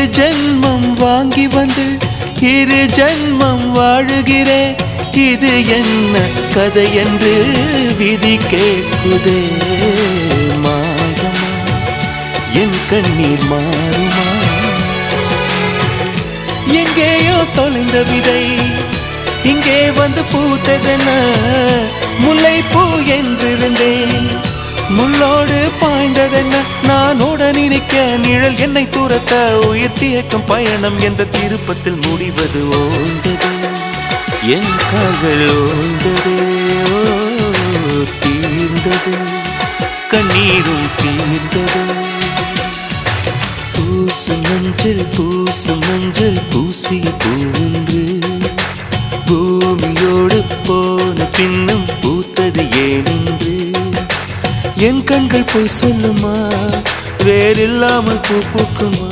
ஒரு ஜென்மம் வாங்கி வந்து இரு ஜென்மம் வாழுகிறேன் இது என்ன கதை என்று விதி கேட்குதே. மாயமா என் கண்ணீர் மாறுமா? எங்கேயோ தொலைந்த விதை இங்கே வந்து பூத்ததென்ன? பாய்ந்ததென்ன? நானோட நினைக்க நிழல் என்னை துரத்த. உயிர் பயணம் என்ற திருப்பத்தில் முடிவது ஓய்ந்தது என் கால்கள் ஓய்ந்தது தீர்ந்தது. கண்ணீரும் தீர்ந்தது. பூசு மஞ்சள் பூசு மஞ்சள் பூசிய பூவொன்று பூமியோடு போன பின்ன என் கண்கள் போய் சொல்லுமா? வேறில்லாமல் பூ பூக்குமா?